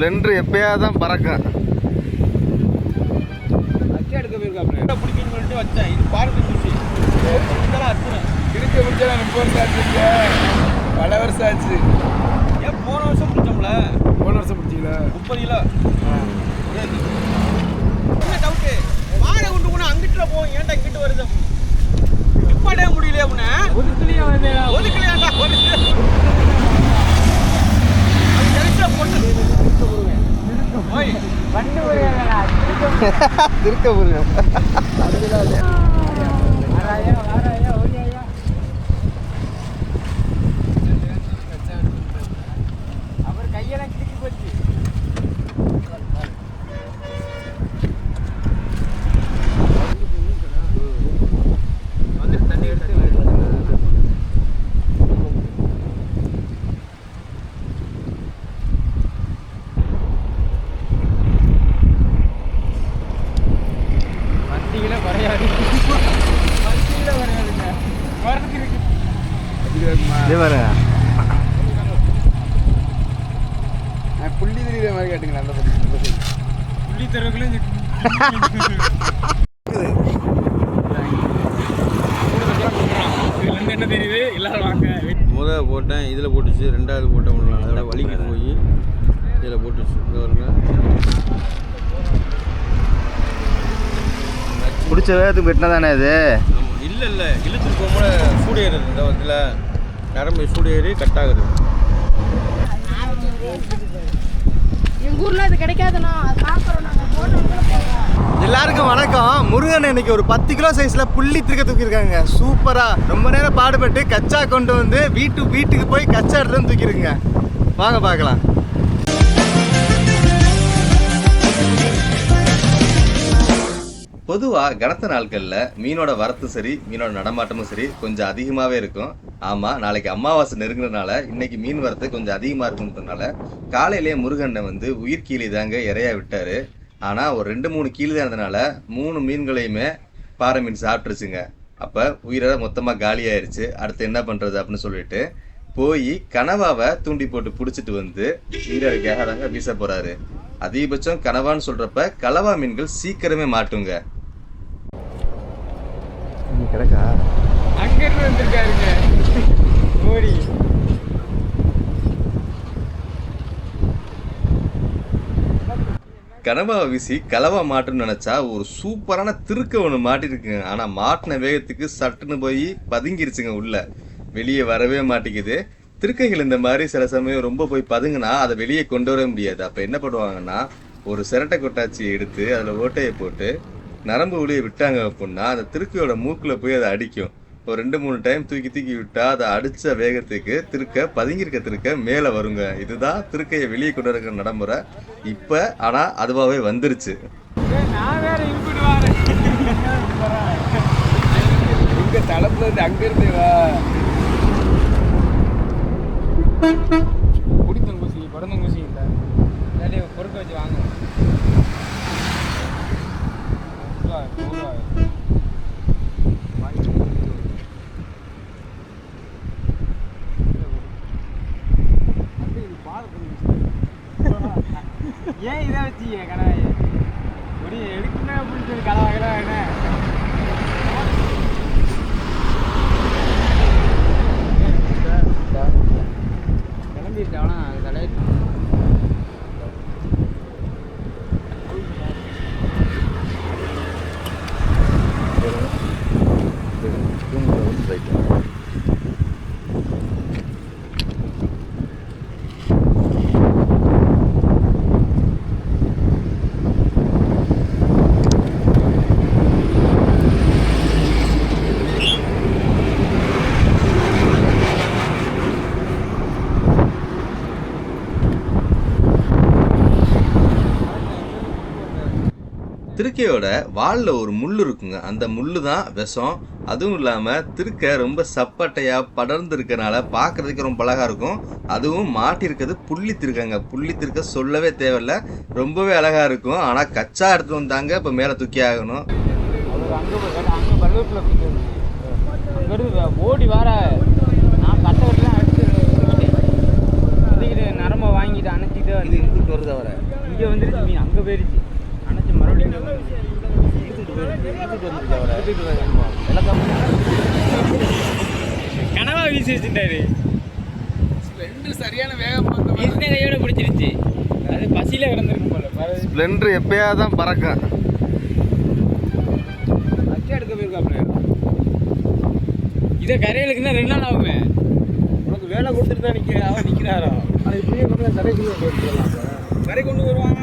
Splendor எப்பயாவது தான் பறக்கும் எடுக்க போயிருக்காப்ல. பிடிக்குன்னு சொல்லிட்டு வச்சேன். இது பாருங்க அச்சுனேன். இருக்க முடிச்சா முப்பது வருஷம் ஆச்சு பல வருஷம் ஆச்சு. ஏன் போன வருஷம் பிடிச்சோம்ல போன வருஷம் பிடிச்சிங்களா முப்பது கிலோ. என்ன டவுட்டு மாடை கொண்டு போனா அங்கிட்டுல போவோம். ஏன்டா இங்கிட்டு வருது நிப்பாட்டே முடியல அப்படின்னா ஒதுக்கலையா ஒதுக்கலையாண்டா ஒதுக்கல அது கரெக்டா போட்டு ஓய் திருக்க போறேன் அவர் கையெல்லாம் கிட்டி போச்சு வந்து தண்ணி எடுத்து பத்து கிலோ குறையாது பத்து கிலோ குறையாதுங்க குறைஞ்சி இருக்கு இதே பாருங்க நான் புள்ளி தெரியுற மாதிரி கேட்டுங்களேன் அந்த பக்கம் இந்த side. புள்ளி தெருவுக்குள்ள இதுலேருந்து என்ன தெரியுது எல்லாரும் வாங்க முத போட்டேன் இதில் போட்டுச்சு ரெண்டாவது போட்டேன் ஒன்று அதோட வலிக்கு போய் இதில் போட்டுச்சு இங்க வருங்க பிடிச்ச வேகத்துக்கு வெட்டினா தானே இது இல்லை இல்லை. இழுத்துட்டு போகும்போது சூடு ஏறுது இந்த இதில். நரம்பு சூடு ஏறி கட் ஆகுது. எங்க ஊர்ல அது கிடைக்காதுண்ணா எல்லாருக்கும் வணக்கம். முருகன் இன்னைக்கு ஒரு பத்து கிலோ சைஸ்ல புள்ளி திருக்க தூக்கியிருக்காங்க. சூப்பரா ரொம்ப நேரம் பாடுபட்டு கச்சா கொண்டு வந்து வீட்டு வீட்டுக்கு போய் கச்சா எடுத்து தூக்கிருங்க வாங்க பார்க்கலாம். பொதுவாக கனத்த நாட்களில் மீனோட வரத்தும் சரி மீனோட நடமாட்டமும் சரி கொஞ்சம் அதிகமாகவே இருக்கும். ஆமாம் நாளைக்கு அமாவாசை நெருங்குறதுனால இன்னைக்கு மீன் வரத்து கொஞ்சம் அதிகமாக இருக்குன்றதுனால காலையிலேயே முருகனை வந்து உயிர் கீழே தாங்க இறையா விட்டார். ஆனால் ஒரு ரெண்டு மூணு கீழே தான் இருந்தனால மூணு மீன்களையுமே பாறை மீன் சாப்பிட்ருச்சுங்க அப்போ உயிரை மொத்தமாக காலியாயிருச்சு. அடுத்து என்ன பண்ணுறது அப்படின்னு சொல்லிட்டு போய் கனவாவை தூண்டி போட்டு பிடிச்சிட்டு வந்து உயிரிழக்காக தாங்க வீச போகிறாரு அதிகபட்சம் கனவான்னு சொல்றப்ப கலவா மீன்கள் சீக்கிரமே மாட்டுங்க. கிடக்கா? அங்க இருந்து வந்திருக்காருங்க. ஓடி கனவாவை வீசி கலவா மாட்டுன்னு நினைச்சா ஒரு சூப்பரான திருக்க ஒன்று மாட்டிருக்குங்க ஆனா மாட்டின வேகத்துக்கு சட்டுன்னு போய் பதுங்கிருச்சுங்க உள்ள. வெளியே வரவே மாட்டேங்குது. திருக்கைகள் இந்த மாதிரி சில சமயம் ரொம்ப போய் பதுங்கினா அதை வெளியே கொண்டு வர முடியாது. அப்ப என்ன பண்ணுவாங்கன்னா ஒரு சிரட்டை கொட்டாச்சி எடுத்து அதுல ஓட்டையை போட்டு நரம்பு வழியை விட்டாங்க அப்படின்னா அந்த திருக்கையோட மூக்கில் போய் அதை அடிக்கும். ஒரு ரெண்டு மூணு டைம் தூக்கி தூக்கி விட்டால் அதை அடித்த வேகத்துக்கு திருக்க பதுங்கியிருக்க திருக்க மேலே வருங்க. இதுதான் திருக்கையை வெளியே கொண்டு வர நடைமுறை. இப்போ ஆனால் அதுவாகவே வந்துருச்சு. நான் வேற இழுப்பிட்டு இருந்து வா. ஏன் இதை வச்சீங்க கனவாய் ஒரு எடுக்கணும் அப்படின்னு சொல்லி கலவாகலாம் என்ன கிளம்பிட்டு அவனா கடை திருக்கையோட வாலில் ஒரு முள் இருக்குங்க. அந்த முள்ளு தான் விஷம். அதுவும் இல்லாமல் திருக்கை ரொம்ப சப்பட்டையா படர்ந்து இருக்கனால பார்க்கறதுக்கு ரொம்ப அழகா இருக்கும். அதுவும் மாட்டிருக்கிறது புள்ளி திருக்கங்க. புள்ளி திருக்க சொல்லவே தேவையில்ல. ரொம்பவே அழகா இருக்கும். ஆனால் கச்சா எடுத்து வந்தாங்க. இப்போ மேலே தூக்கி ஆகணும். ஓடி வர நான் கட்டை வெட்டலாம் எடுத்து இது இழுத்துட்டு வருது அவரை. இங்கே வந்துருச்சு மீன் அங்கே போயிருச்சு. கனவா வீசி வச்சுட்டாரு சரியான வேகம் கையோட பிடிச்சிருச்சு. அது பசியில் கிடந்திருக்கும் போல. ஸ்ப்ளெண்டர் எப்பயாவது தான் பறக்கும் அச்சா எடுக்க போயிருக்காப்ல. இதை கரையிலுக்கு தான் ரெண்டு நாள் ஆகுமே. உனக்கு வேலை கொடுத்துட்டு தான் நிற்க அவன் நிற்கிறாரோ அது இப்படியே கொண்டு கடைக்குள்ளே போயிட்டு வரலாம் கரை கொண்டு வருவாங்க.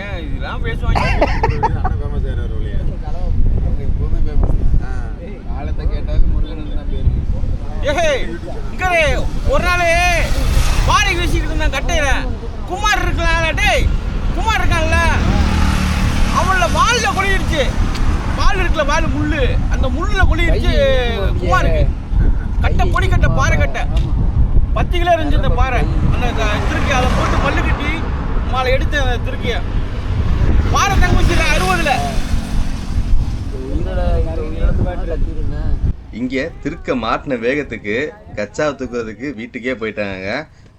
ஏன் இதெல்லாம் பேசுவாங்க அவங்க எப்பவுமே பேமஸ் காலத்தை கேட்டாவே முருகன் தான் பேர் ஏய் இங்கே ஒரு நாள் வாடகை வீசிட்டு இருந்தான் கட்டையில குமார் இருக்கலாம் டேய் குமார் இருக்கான்ல அவனோட வாலில் கொளியிருச்சு வால் இருக்குல்ல வால் முள்ளு அந்த முள்ளில் கொளியிருச்சு குமாருக்கு கட்டை பொடி கட்டை பாறை கட்டை பத்து கிலோ இருந்துச்சு இந்த பாறை அந்த திருக்கி அதை போட்டு மல்லு கட்டி மாலை எடுத்து அந்த திருக்கிய பாறை தங்க வச்சிருக்கேன் அறுபதுல இங்கே திருக்க மாட்டின வேகத்துக்கு கச்சாவை தூக்குறதுக்கு வீட்டுக்கே போயிட்டாங்க.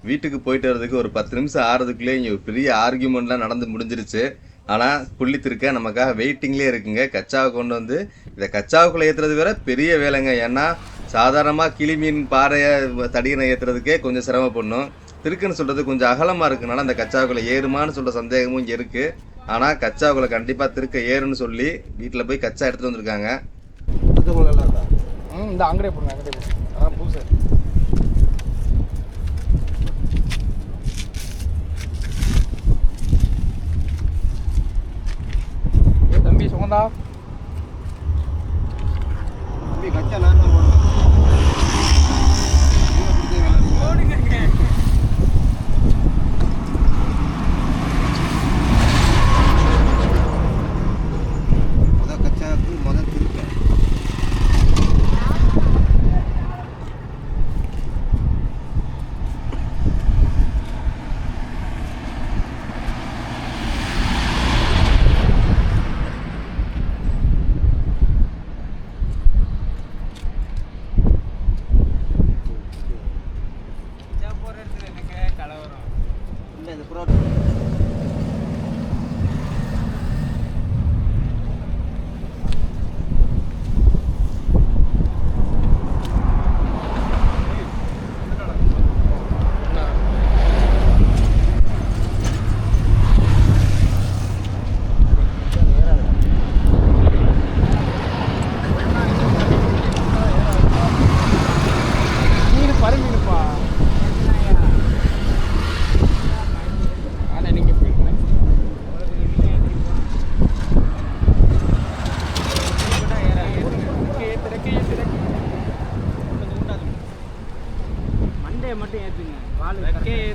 வீட்டுக்கு போயிட்டு வர்றதுக்கு ஒரு பத்து நிமிஷம் ஆறதுக்குள்ளே இங்கே ஒரு பெரிய ஆர்கியூமெண்ட்லாம் நடந்து முடிஞ்சிருச்சு. ஆனால் புள்ளி திருக்க நமக்காக வெயிட்டிங்லேயே இருக்குங்க. கச்சாவை கொண்டு வந்து இதை கச்சாவுக்குள்ளே ஏற்றுறது வேற பெரிய வேலைங்க. ஏன்னா சாதாரணமாக கிளிமீன் பாறையை தடியனை ஏற்றுறதுக்கே கொஞ்சம் சிரமப்படணும். திருக்குன்னு சொல்கிறது கொஞ்சம் அகலமாக இருக்கனால அந்த கச்சாவுக்குள்ளே ஏறுமான்னு சொல்கிற சந்தேகமும் இங்கே இருக்குது ஆனால் கச்சாவுக்குள்ளே கண்டிப்பாக திருக்க ஏறுன்னு சொல்லி வீட்டில் போய் கச்சா எடுத்துகிட்டு வந்திருக்காங்க. ம் இந்த அங்கடே போடுங்க அங்கடே போடுங்க. அதான் ஏ தம்பி சுகந்தா? தம்பி கச்சா நான் தான்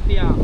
பால்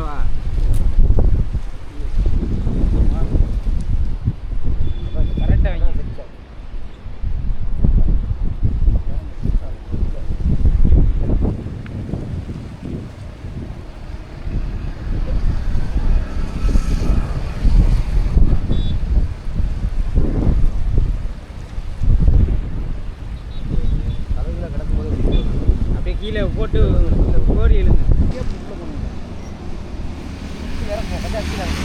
lá. যাচ্ছিলাম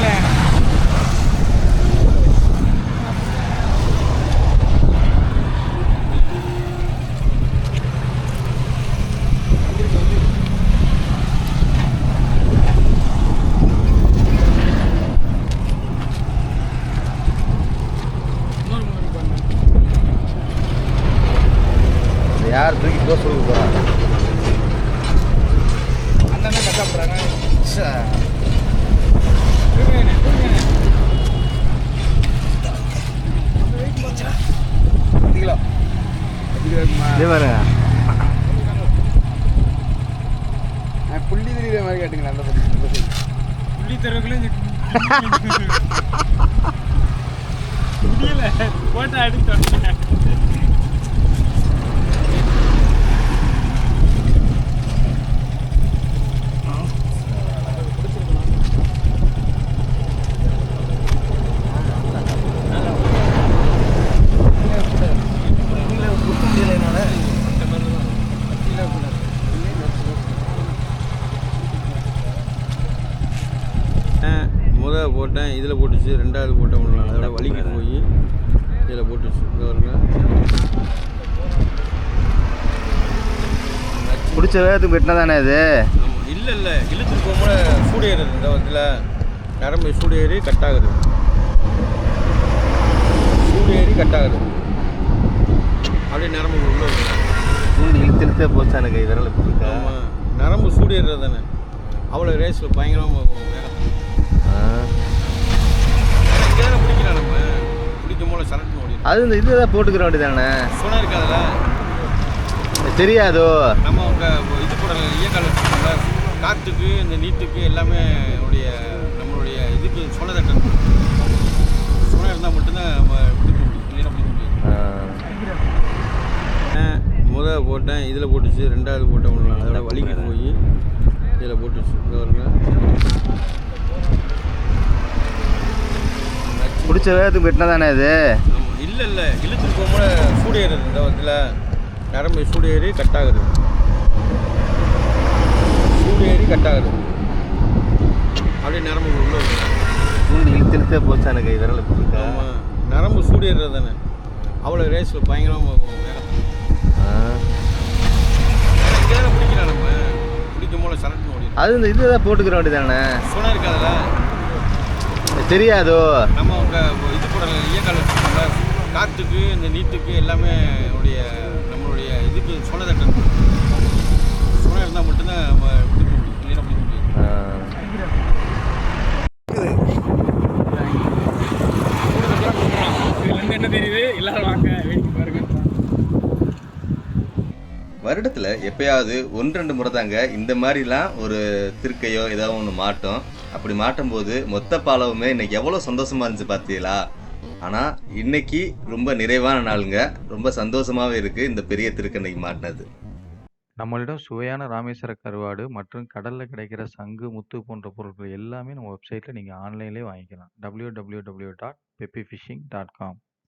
แรง போட்டேன் இதில் போட்டுச்சு ரெண்டாவது போட்டேன் அதோட வலிக்கு போய் இதில் போட்டுச்சு. இங்க வருங்க பிடிச்ச வேகத்துக்கு வெட்டினா தானே இது இல்லை இல்லை. இழுத்துட்டு போகும்போது சூடு ஏறுது. இந்த இதில் நரம்பு சூடு ஏறி கட் ஆகுது. சூடு ஏறி கட் ஆகுது. அப்படியே நரம்பு உள்ள பூண்டு இழுத்து இழுத்தே போச்சு எனக்கு விரல பிடிக்கா. ஆமாம் நரம்பு சூடு ஏறுறது தானே. அவ்வளோ ரேஸில் பயங்கரமாக போகும் வேகம் இங்கே தானே பிடிக்கலாம் நம்ம போல சரட்டு ஓடி அது இந்த இது ஏதாவது போட்டுக்கிற வேண்டியதானே சுனா இருக்காதுல்ல தெரியாதோ? நம்ம அவங்க இது போடல இயக்கால காற்றுக்கு இந்த நீட்டுக்கு எல்லாமே உடைய நம்மளுடைய இதுக்கு சுனை தட்டம் சுனை இருந்தால் மட்டும்தான் நம்ம பிடிக்க முடியும். இல்லைன்னா பிடிக்க முடியாது. முத போட்டேன் இதில் போட்டுச்சு ரெண்டாவது போட்டேன் அதோட வலிக்கு போய் இதில் போட்டுச்சு. இங்கே வருங்க பிடிச்ச வேகத்துக்கு வெட்டினா தானே இது இல்லை இல்லை. இழுத்துட்டு போகும்போது சூடு ஏறுது. இந்த இதில் நரம்பு சூடு ஏறி கட் ஆகுது. சூடு ஏறி கட் ஆகுது. அப்படியே நரம்பு உள்ள இழுத்து இழுத்தே போச்சு எனக்கு ஆமாம் நரம்பு சூடு ஏறுறது தானே. அவ்வளோ ரேஸில் பயங்கரமாக பிடிக்கலாம் நம்ம. பிடிக்கும் போல சரட்டு அது இந்த இது ஏதாவது போட்டுக்கிற வேண்டியதானே சுனை இருக்காதுல்ல தெரியாதோ? நம்ம அவங்க இது போடல இயக்கால வச்சுக்கோங்க காற்றுக்கு இந்த நீட்டுக்கு எல்லாமே உடைய நம்மளுடைய இதுக்கு சுனை தட்டம் சுனை இருந்தால் மட்டும்தான் நம்ம பிடிக்க முடியும் இல்லைன்னா பிடிக்க முடியாது. இதுலேருந்து என்ன தெரியுது எல்லாரும் வாங்க வேடிக்கை பாருங்க வருடத்தில் எப்பயாவது ஒன்று ரெண்டு முறை தாங்க இந்த மாதிரிலாம் ஒரு திருக்கையோ ஏதாவது ஒன்று மாட்டோம். அப்படி மாட்டும் போது மொத்த பாலவுமே இன்னைக்கு எவ்வளோ சந்தோஷமா இருந்துச்சு பார்த்தீங்களா ஆனால் இன்னைக்கு ரொம்ப நிறைவான நாளுங்க. ரொம்ப சந்தோஷமாகவே இருக்கு இந்த பெரிய திருக்கண்ணைக்கு மாட்டினது. நம்மளிடம் சுவையான ராமேஸ்வர கருவாடு மற்றும் கடலில் கிடைக்கிற சங்கு முத்து போன்ற பொருட்கள் எல்லாமே நம்ம வெப்சைட்டில் நீங்கள் ஆன்லைன்லேயே வாங்கிக்கலாம். www.peppyfishing.com dot peppy fishing dot com